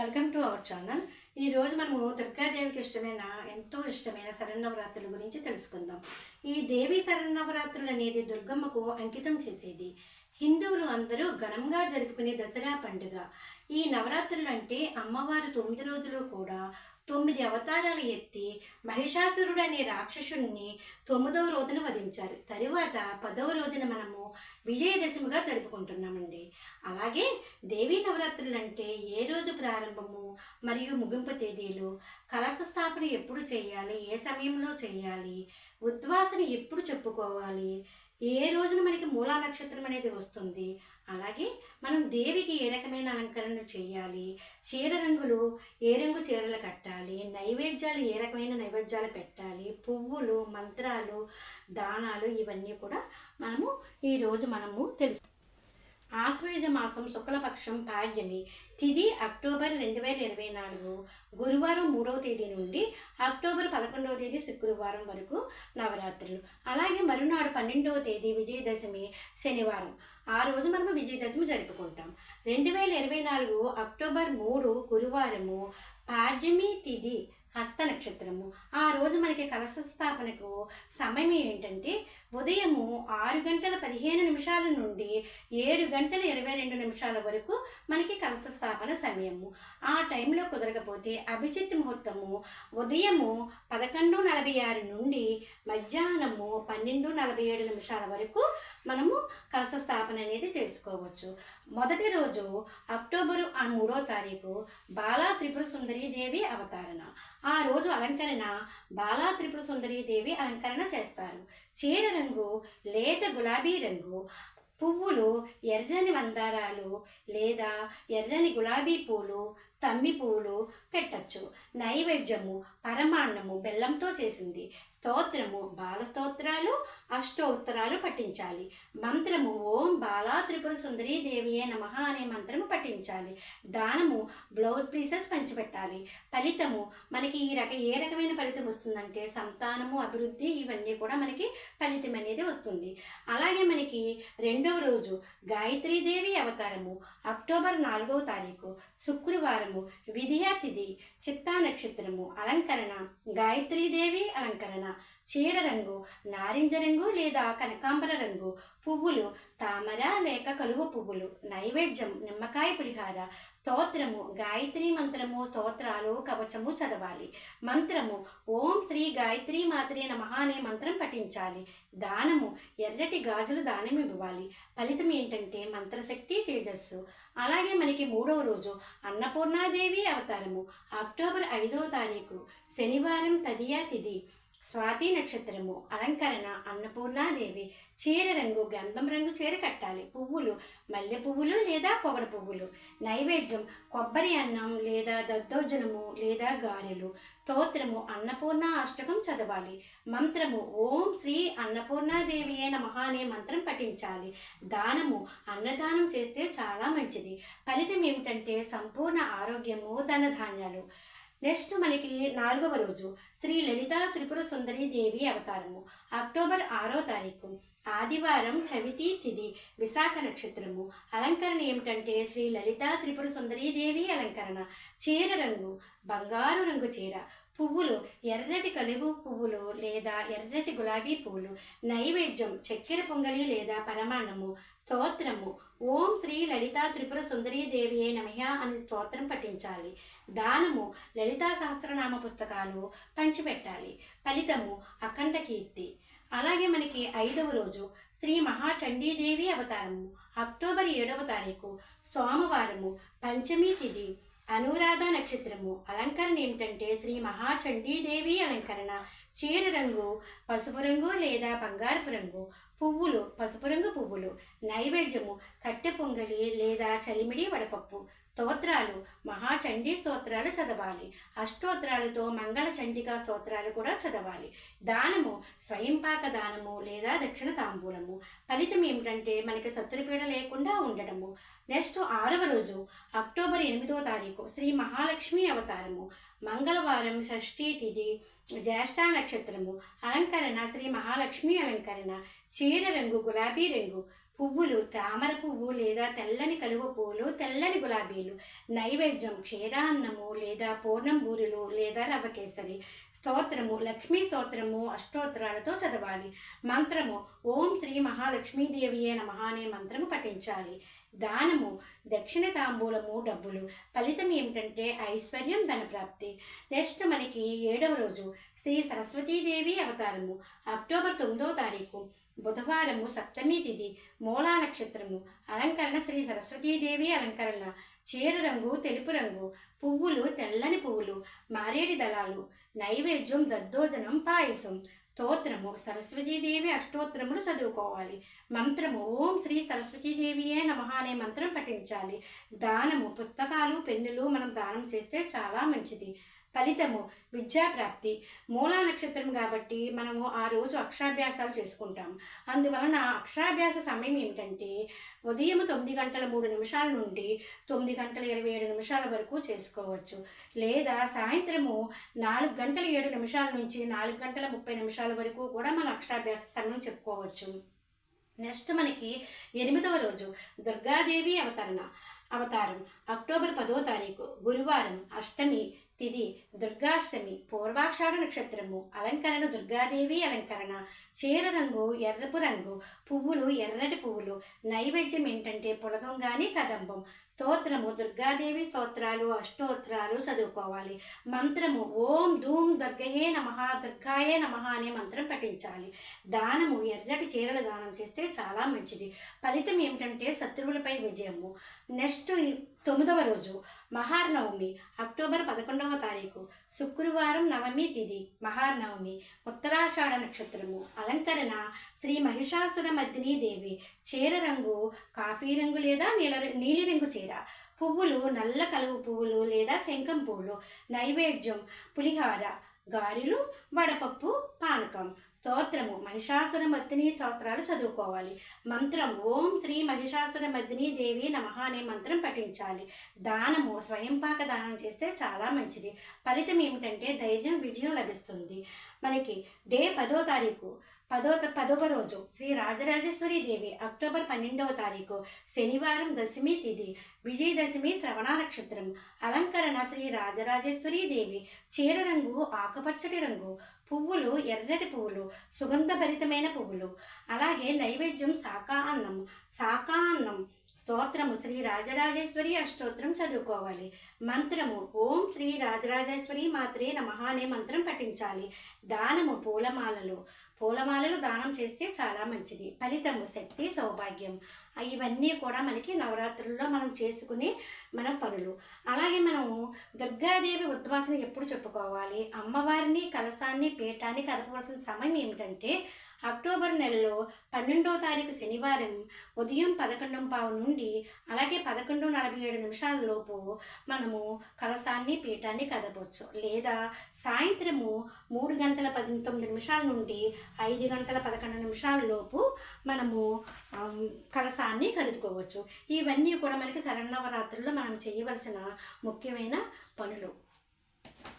Welcome to our channel ఈరోజు మనము దుర్గాదేవికి ఇష్టమైన ఎంతో ఇష్టమైన శరన్నవరాత్రుల గురించి తెలుసుకుందాం. ఈ దేవి శరన్నవరాత్రులు అనేది దుర్గమ్మకు అంకితం చేసేది. హిందువులు అందరూ ఘనంగా జరుపుకునే దసరా పండుగ. ఈ నవరాత్రులు అంటే అమ్మవారు తొమ్మిది రోజులు కూడా తొమ్మిది అవతారాలు ఎత్తి మహిషాసురుడు అనే రాక్షసుణ్ణి తొమ్మిదవ రోజున వధించారు. తరువాత పదవ రోజున మనము విజయదశమిగా జరుపుకుంటున్నామండి. అలాగే దేవీ నవరాత్రులు అంటే ఏ రోజు ప్రారంభము మరియు ముగింపు తేదీలు కలశ స్థాపన ఎప్పుడు చేయాలి ఏ సమయంలో చేయాలి ఉద్వాసన ఎప్పుడు చెప్పుకోవాలి ఏ రోజున మనకి మూలా నక్షత్రం అనేది వస్తుంది? అలాగే మనం దేవికి ఏ రకమైన అలంకరణ చేయాలి? చీర రంగులు ఏ రంగు చీరలు కట్టాలి? నైవేద్యాలు ఏ రకమైన నైవేద్యాలు పెట్టాలి? పువ్వులు మంత్రాలు దానాలు ఇవన్నీ కూడా మనము ఈరోజు మనము తెలుసు ఆశ్వయుజ మాసం శుక్లపక్షం పాడ్యమి తిది అక్టోబర్ రెండు వేల ఇరవై నాలుగు గురువారం మూడవ తేదీ నుండి అక్టోబర్ పదకొండవ తేదీ శుక్రవారం వరకు నవరాత్రులు. అలాగే మరునాడు పన్నెండవ తేదీ విజయదశమి శనివారం. ఆ రోజు మనం విజయదశమి జరుపుకుంటాం. రెండు వేల ఇరవై నాలుగు అక్టోబర్ మూడు గురువారము పాడ్యమి తిది హస్త నక్షత్రము ఆ రోజు మనకి కలశ స్థాపనకు సమయం ఏంటంటే ఉదయము ఆరు గంటల పదిహేను నిమిషాల నుండి ఏడు గంటల ఇరవై రెండు నిమిషాల వరకు మనకి కలశ స్థాపన సమయము. ఆ టైంలో కుదరకపోతే అభిజిత్ ముహూర్తము ఉదయము పదకొండు నలభై ఆరు నుండి మధ్యాహ్నము పన్నెండు నలభై ఏడు నిమిషాల వరకు మనము కలశ స్థాపన అనేది చేసుకోవచ్చు. మొదటి రోజు అక్టోబరు ఆ మూడో తారీఖు బాలా త్రిపుర సుందరీ దేవి అవతారణ. ఆ రోజు అలంకరణ బాలా త్రిపుర సుందరీ దేవి అలంకరణ చేస్తారు. చీర రంగు లేత గులాబీ రంగు పువ్వులు ఎర్రని మందారాలు లేదా ఎర్రని గులాబీ పూలు తమ్మి పువ్వులు పెట్టచ్చు. నైవేద్యము పరమాన్నము బెల్లంతో చేసింది. స్తోత్రము బాల స్తోత్రాలు అష్టోత్తరాలు పఠించాలి. మంత్రము ఓం బాలా త్రిపుర సుందరీ దేవియే నమ అనే మంత్రము పఠించాలి. దానము బ్లౌజ్ పీసెస్ పంచిపెట్టాలి. ఫలితము మనకి ఈ రక ఏ రకమైన ఫలితం వస్తుందంటే సంతానము అభివృద్ధి ఇవన్నీ కూడా మనకి ఫలితం అనేది వస్తుంది. అలాగే మనకి రెండవ రోజు గాయత్రీదేవి అవతారము. అక్టోబర్ నాలుగవ తారీఖు శుక్రవారము విధియా తిథి చిత్తా నక్షత్రము అలంకరణ గాయత్రీదేవి అలంకరణ. చీర రంగు నారింజ రంగు లేదా కనకాంబర రంగు పువ్వులు తామర లేక కలువ పువ్వులు నైవేద్యం నిమ్మకాయ పులిహార స్తోత్రము గాయత్రి మంత్రము స్తోత్రాలు కవచము చదవాలి. మంత్రము ఓం శ్రీ గాయత్రి మాత్రే నమ అనే మంత్రం పఠించాలి. దానము ఎర్రటి గాజులు దానం ఇవ్వాలి. ఫలితం ఏంటంటే మంత్రశక్తి తేజస్సు. అలాగే మనకి మూడవ రోజు అన్నపూర్ణాదేవి అవతారము. అక్టోబర్ ఐదవ తారీఖు శనివారం తదియా తిథి స్వాతి నక్షత్రము అలంకరణ అన్నపూర్ణాదేవి చీర రంగు గంధం రంగు చీర కట్టాలి. పువ్వులు మల్లె పువ్వులు లేదా పొగడ పువ్వులు. నైవేద్యం కొబ్బరి అన్నం లేదా దద్దోజనము లేదా గారెలు. స్తోత్రము అన్నపూర్ణ అష్టకం చదవాలి. మంత్రము ఓం శ్రీ అన్నపూర్ణాదేవి అయిన మహానే మంత్రం పఠించాలి. దానము అన్నదానం చేస్తే చాలా మంచిది. ఫలితం ఏమిటంటే సంపూర్ణ ఆరోగ్యము ధనధాన్యాలు. నెక్స్ట్ మనకి నాలుగవ రోజు శ్రీ లలితా త్రిపుర సుందరి దేవి అవతారము. అక్టోబర్ ఆరో తారీఖు. ఆదివారం చవితి తిథి విశాఖ నక్షత్రము. అలంకరణ ఏమిటంటే శ్రీ లలితా త్రిపుర సుందరీ దేవి అలంకరణ. చీర రంగు బంగారు రంగు చీర. పువ్వులు ఎర్రటి కలుగు పువ్వులు లేదా ఎర్రటి గులాబీ పువ్వులు నైవేద్యం చక్కెర పొంగలి లేదా పరమాన్నము స్తోత్రము. ఓం శ్రీ లలితా త్రిపుర సుందరీ దేవి నమః అని స్తోత్రం పఠించాలి. దానము లలితా సహస్రనామ పుస్తకాలు పంచిపెట్టాలి. ఫలితము అఖండ కీర్తి. అలాగే మనకి ఐదవ రోజు శ్రీ మహాచండీదేవి అవతారము. అక్టోబర్ ఏడవ తారీఖు సోమవారము పంచమీ తిథి అనురాధ నక్షత్రము. అలంకరణ ఏమిటంటే శ్రీ మహాచండీదేవి అలంకరణ. చీర రంగు పసుపు రంగు లేదా బంగారపు రంగు. పువ్వులు పసుపు రంగు పువ్వులు. నైవేద్యము కట్టె పొంగలి లేదా చలిమిడి వడపప్పు. స్తోత్రాలు మహాచండీ స్తోత్రాలు చదవాలి. అష్టోత్రాలతో మంగళ చండికా స్తోత్రాలు కూడా చదవాలి. దానము స్వయంపాక దానము లేదా దక్షిణ తాంబూలము. ఫలితం ఏమిటంటే మనకి శత్రుపీడ లేకుండా ఉండటము నెక్స్ట్ ఆరవ రోజు అక్టోబర్ ఎనిమిదో తారీఖు శ్రీ మహాలక్ష్మి అవతారము. మంగళవారం షష్ఠీ తిథి జ్యేష్ఠ నక్షత్రము. అలంకరణ శ్రీ మహాలక్ష్మి అలంకరణ. చీర రంగు గులాబీ రంగు. పువ్వులు తామర పువ్వు లేదా తెల్లని కలువ పువ్వులు తెల్లని గులాబీలు నైవేద్యం క్షీరాన్నము లేదా పూర్ణంబూరులు లేదా రవకేసరి స్తోత్రము లక్ష్మీ స్తోత్రము అష్టోత్తరాలతో చదవాలి. మంత్రము ఓం శ్రీ మహాలక్ష్మీదేవియే నమ అనే మంత్రము పఠించాలి. దానము దక్షిణ తాంబూలము డబ్బులు. ఫలితం ఏమిటంటే ఐశ్వర్యం ధనప్రాప్తి. నెక్స్ట్ మనకి ఏడవ రోజు శ్రీ సరస్వతీదేవి అవతారము అక్టోబర్ తొమ్మిదో తారీఖు. బుధవారము సప్తమి తిథి మూలా నక్షత్రము. అలంకరణ శ్రీ సరస్వతీదేవి అలంకరణ. చీర రంగు తెలుపు రంగు. పువ్వులు తెల్లని పువ్వులు. మారేడి దళాలు. నైవేద్యం దద్దోజనం పాయసం. స్తోత్రము. సరస్వతీదేవి అష్టోత్తరములు చదువుకోవాలి. మంత్రము ఓం శ్రీ సరస్వతీదేవియే నమ అనే మంత్రం పఠించాలి. దానము పుస్తకాలు పెన్నులు మనం దానం చేస్తే చాలా మంచిది. ఫలితము విద్యాప్రాప్తి మూలా నక్షత్రం కాబట్టి మనము ఆ రోజు అక్షరాభ్యాసాలు చేసుకుంటాం అందువలన అక్షరాభ్యాస సమయం ఏమిటంటే ఉదయం తొమ్మిది గంటల మూడు నిమిషాల నుండి తొమ్మిది గంటల ఇరవై ఏడు నిమిషాల వరకు చేసుకోవచ్చు. లేదా సాయంత్రము నాలుగు గంటల ఏడు నిమిషాల నుంచి నాలుగు గంటల ముప్పై నిమిషాల వరకు కూడా మన అక్షరాభ్యాస సమయం చెప్పుకోవచ్చు. నెక్స్ట్ మనకి ఎనిమిదవ రోజు దుర్గాదేవి అవతరణ అవతారం. అక్టోబర్ పదో తారీఖు గురువారం అష్టమి తిది దుర్గాష్టమి పూర్వాక్షాఢ నక్షత్రము అలంకరణ దుర్గాదేవి అలంకరణ చీర రంగు ఎర్రపు రంగు పువ్వులు ఎర్రటి పువ్వులు నైవేద్యం ఏంటంటే పులగం కానీ కదంబం. స్తోత్రము దుర్గాదేవి స్తోత్రాలు అష్టోత్తరాలు చదువుకోవాలి. మంత్రము ఓం ధూమ్ దుర్గయే నమః దుర్గాయే నమః అనే మంత్రం పఠించాలి. దానము ఎర్రటి చీరలు దానం చేస్తే చాలా మంచిది. ఫలితం ఏమిటంటే శత్రువులపై విజయము. నెక్స్ట్ తొమ్మిదవ రోజు మహార్నవమి అక్టోబర్ పదకొండవ తారీఖు శుక్రవారం నవమి తిథి మహార్నవమి ఉత్తరాషాఢ నక్షత్రము అలంకరణ శ్రీ మహిషాసుర మర్దిని దేవి చీర రంగు కాఫీ రంగు లేదా నీల నీలిరంగు చీర పువ్వులు నల్ల కలువు పువ్వులు లేదా శంఖం పువ్వులు నైవేద్యం పులిహార గారెలు వడపప్పు పానకం స్తోత్రము. మహిషాసుర మర్దిని స్తోత్రాలు చదువుకోవాలి. మంత్రం ఓం శ్రీ మహిషాసుర మర్దిని దేవి నమః అనే మంత్రం పఠించాలి. దానము స్వయంపాక దానం చేస్తే చాలా మంచిది. ఫలితం ఏమిటంటే ధైర్యం విజయం లభిస్తుంది. మనకి డే పదో తారీఖు. పదో పదవ రోజు శ్రీ రాజరాజేశ్వరి దేవి అక్టోబర్ పన్నెండవ తారీఖు శనివారం దశమి తిథి విజయదశమి శ్రవణ నక్షత్రం. అలంకరణ శ్రీ రాజరాజేశ్వరి దేవి చీర రంగు ఆకుపచ్చటి రంగు పువ్వులు ఎర్రటి పువ్వులు సుగంధభరితమైన పువ్వులు. అలాగే నైవేద్యం శాకా అన్నం శాకా అన్నం స్తోత్రము శ్రీ రాజరాజేశ్వరి అష్టోత్రం చదువుకోవాలి. మంత్రము ఓం శ్రీ రాజరాజేశ్వరి మాత్రే నమ అనే మంత్రం పఠించాలి. దానము పూలమాలలు. పూలమాలలు దానం చేస్తే చాలా మంచిది. ఫలితము శక్తి సౌభాగ్యం. ఇవన్నీ కూడా మనకి నవరాత్రుల్లో మనం చేసుకునే మన పనులు. అలాగే మనము దుర్గాదేవి ఉద్వాసన ఎప్పుడు చెప్పుకోవాలి? అమ్మవారిని కలసాన్ని పీఠాన్ని కదపవలసిన సమయం ఏమిటంటే అక్టోబర్ నెలలో పన్నెండో తారీఖు శనివారం ఉదయం పదకొండు పావు నుండి అలాగే పదకొండు నలభై ఏడు నిమిషాలలోపు మనము కలసాన్ని పీఠాన్ని కదపవచ్చు లేదా సాయంత్రము మూడు గంటల పంతొమ్మిది నిమిషాల నుండి ఐదు గంటల పదకొండు నిమిషాలలోపు మనము కలసాన్ని కదుపుకోవచ్చు. ఇవన్నీ కూడా మనకి శరణవరాత్రుల్లో మనం చేయవలసిన ముఖ్యమైన పనులు.